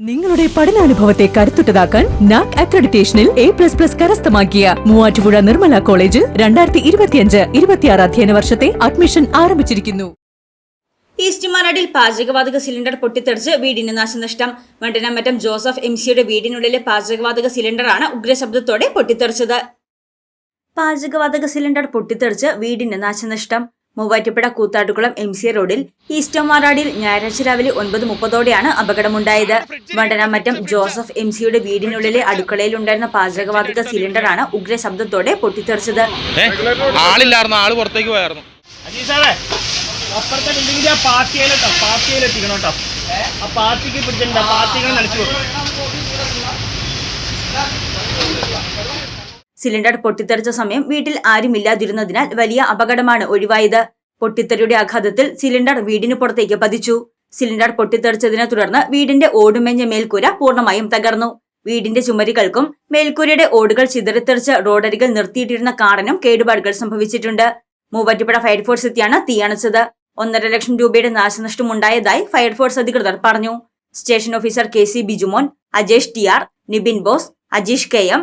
നിങ്ങളുടെ പഠനാനുഭവത്തെ കരുത്തുറ്റതാക്കാൻ നാക് അക്രഡിറ്റേഷനിൽ എ പ്ലസ് പ്ലസ് കരസ്ഥമാക്കിയ മൂവാറ്റുപുഴ നിർമ്മല കോളേജിൽ രണ്ടായിരത്തി ഇരുപത്തിയഞ്ച് ഇരുപത്തിയാറ് അധ്യയന വർഷത്തെ അഡ്മിഷൻ ആരംഭിച്ചിരിക്കുന്നു. ഈസ്റ്റ് മലടിൽ പാചകവാതക സിലിണ്ടർ പൊട്ടിത്തെറിച്ച് വീടിന് നാശനഷ്ടം. വണ്ടനമറ്റം ജോസഫ് എം സിയുടെ വീടിനുള്ളിലെ പാചകവാതക സിലിണ്ടറാണ് ഉഗ്രശബ്ദത്തോടെ പൊട്ടിത്തെറിച്ചത്. പാചകവാതക സിലിണ്ടർ പൊട്ടിത്തെറിച്ച് വീടിന് നാശനഷ്ടം. മൂവാറ്റുപുഴ കൂത്താട്ടുകുളം എം സി റോഡിൽ ഈസ്റ്റ് മാറാടിയിൽ ഞായറാഴ്ച രാവിലെ ഒൻപത് മുപ്പതോടെയാണ് അപകടമുണ്ടായത്. വണ്ടനാമറ്റം ജോസഫ് എം സിയുടെ വീടിനുള്ളിലെ അടുക്കളയിൽ ഉണ്ടായിരുന്ന പാചകവാതക സിലിണ്ടറാണ് ഉഗ്ര ശബ്ദത്തോടെ പൊട്ടിത്തെറിച്ചത്. ആളില്ലായിരുന്നു. ആൾ പുറത്തേക്ക് പോയായിരുന്നു. പാർട്ടിക്ക് പിടിച്ചിട്ടുണ്ട് പാർട്ടികൾ നനച്ചു സിലിണ്ടർ പൊട്ടിത്തെറിച്ച സമയം വീട്ടിൽ ആരുമില്ലാതിരുന്നതിനാൽ വലിയ അപകടമാണ് ഒഴിവായത്. പൊട്ടിത്തെറിയുടെ ആഘാതത്തിൽ സിലിണ്ടർ വീടിന് പുറത്തേക്ക് പതിച്ചു. സിലിണ്ടർ പൊട്ടിത്തെറിച്ചതിനെ തുടർന്ന് വീടിന്റെ ഓടുമെഞ്ഞ മേൽക്കൂര പൂർണമായും തകർന്നു. വീടിന്റെ ചുമരുകൾക്കും മേൽക്കൂരയുടെ ഓടുകൾ ചിതറിത്തെറിച്ച് റോഡരികിൽ നിർത്തിയിട്ടിരുന്ന കാറിനും കേടുപാടുകൾ സംഭവിച്ചിട്ടുണ്ട്. മൂവാറ്റുപുഴ ഫയർഫോഴ്സ് എത്തിയാണ് തീയണച്ചത് ഒന്നര ലക്ഷം രൂപയുടെ നാശനഷ്ടം ഉണ്ടായതായി ഫയർഫോഴ്സ് അധികൃതർ പറഞ്ഞു. Station officer K C Bijumon Ajesh T R Nibin Bose Ajeesh K M